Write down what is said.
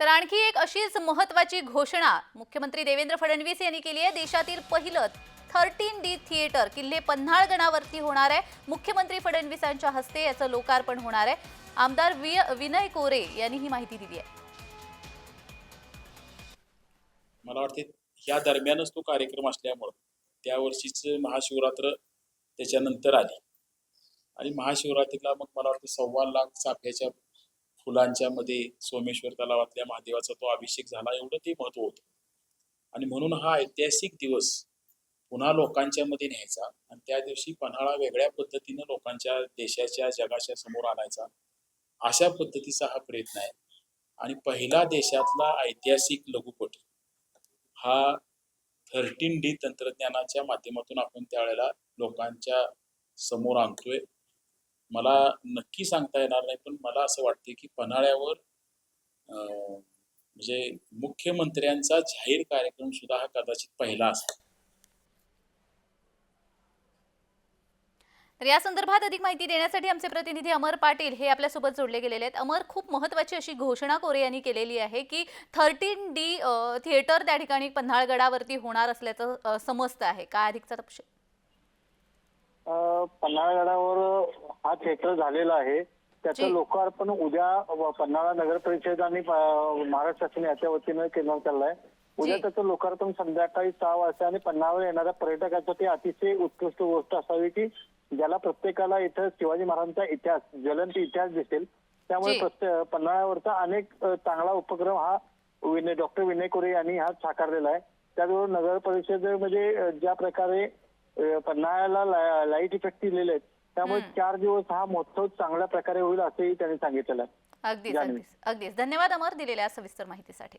तर आणखी एक अशीच महत्वाची घोषणा मुख्यमंत्री देवेंद्र फडणवीस यांनी केली आहे. देशातील पहिलं थर्टीन डी थिएटर किल्ले पन्हाळगणावरती होणार आहे. मुख्यमंत्री फडणवीसांच्या हस्ते याचं लोकार्पण होणार आहे. आमदार विनय कोरे यांनी ही माहिती दिली आहे. मला वाटते ह्या दरम्यानच तो कार्यक्रम असल्यामुळं त्या वर्षीच महाशिवरात्र त्याच्यानंतर आली. आणि महाशिवरात्रीला मग मला वाटतं सव्वा लाख चाफ्याच्या फुलांच्या मध्ये सोमेश्वर तलावातल्या महादेवाचा तो अभिषेक झाला एवढं ते महत्त्व होतं. आणि म्हणून हा ऐतिहासिक दिवस पुन्हा लोकांच्या मध्ये न्यायचा आणि त्या दिवशी पन्हाळा वेगळ्या पद्धतीनं लोकांच्या देशाच्या जगाच्या समोर आणायचा अशा पद्धतीचा हा प्रयत्न आहे. आणि पहिला देशातला ऐतिहासिक लघुपट हा थर्टीन डी तंत्रज्ञानाच्या माध्यमातून आपण त्यावेळेला लोकांच्या समोर आणतोय. मला नक्की सांगता येणार नाही पण मला असं वाटते की पन्हाळ्यावर म्हणजे मुख्यमंत्र्यांचा जाहीर कार्यक्रम सुद्धा हा कदाचित पहिला असेल. तर या संदर्भात अधिक माहिती देण्यासाठी आमचे प्रतिनिधी अमर पाटील हे आपल्यासोबत जोडले गेलेले आहेत अमर खूप महत्वाची अशी घोषणा कोरे यांनी केलेली आहे की थर्टीन डी थिएटर त्या ठिकाणी पन्हाळगडावरती होणार असल्याचं समजतं आहे. काय अधिकचा तपशील? पन्हाळगडावर हा थिएटर झालेला आहे त्याचं. लोकार्पण उद्या पन्हाळा नगर परिषद आणि महाराष्ट्र शासन याच्या वतीनं केलं चाललंय उद्या. त्याचं लोकार्पण संध्याकाळी सहा वाजता आणि पन्हाळावर येणाऱ्या पर्यटकांसाठी अतिशय उत्कृष्ट गोष्ट असावी की ज्याला प्रत्येकाला इथं शिवाजी महाराजांचा इतिहास ज्वलंत इतिहास दिसेल त्यामुळे जी. प्रत्ये- पन्हाळ्यावरचा अनेक चांगला उपक्रम हा विनय डॉक्टर विनय कोरे यांनी हा साकारलेला आहे त्याचबरोबर नगर परिषदेमध्ये अ, ज्या प्रकारे पन्हाळ्याला लाइट इफेक्ट दिलेले आहेत त्यामुळे. चार दिवस हा महोत्सव चांगल्या प्रकारे होईल असंही त्यांनी सांगितलेलं आहे अगदीच जान्हवी. अगदीच अगदीच धन्यवाद अमर दिलेल्या सविस्तर माहितीसाठी